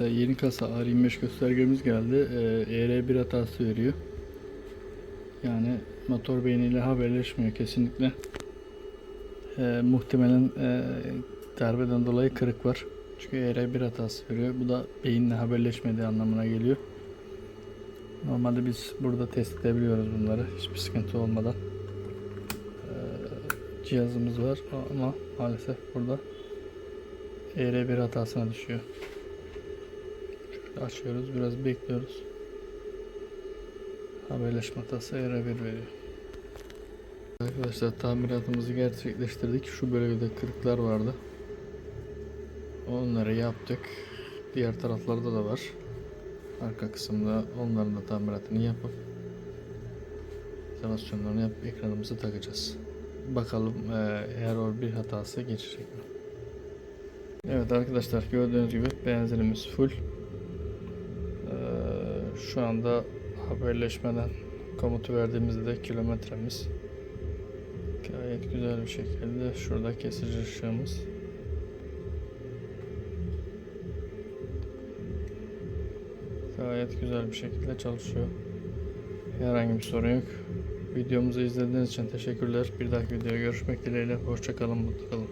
Mesela yeni kasa R25 göstergemiz geldi. Ee, ER1 hatası veriyor. Yani motor beyniyle haberleşmiyor kesinlikle. Ee, muhtemelen e, darbeden dolayı kırık var. Çünkü ER1 hatası veriyor. Bu da beyinle haberleşmediği anlamına geliyor. Normalde biz burada test edebiliyoruz bunları hiçbir sıkıntı olmadan. Ee, cihazımız var ama maalesef burada ER1 hatasına düşüyor. Açıyoruz, biraz bekliyoruz. Haberleşme hatası ER1 veriyor. Arkadaşlar tamiratımızı gerçekleştirdik. Şu bölgede kırıklar vardı. Onları yaptık. Diğer taraflarda da var. Arka kısımda onların da tamiratını yapıp izolasyonlarını yapıp ekranımızı takacağız. Bakalım eee, eğer o bir hatası geçecek mi? Evet arkadaşlar gördüğünüz gibi benzinimiz full. Şu anda haberleşmeden komutu verdiğimizde kilometremiz gayet güzel bir şekilde şurada kesici ışığımız gayet güzel bir şekilde çalışıyor. Herhangi bir sorun yok. Videomuzu izlediğiniz için teşekkürler. Bir dahaki videoya görüşmek dileğiyle. Hoşçakalın, mutlu kalın.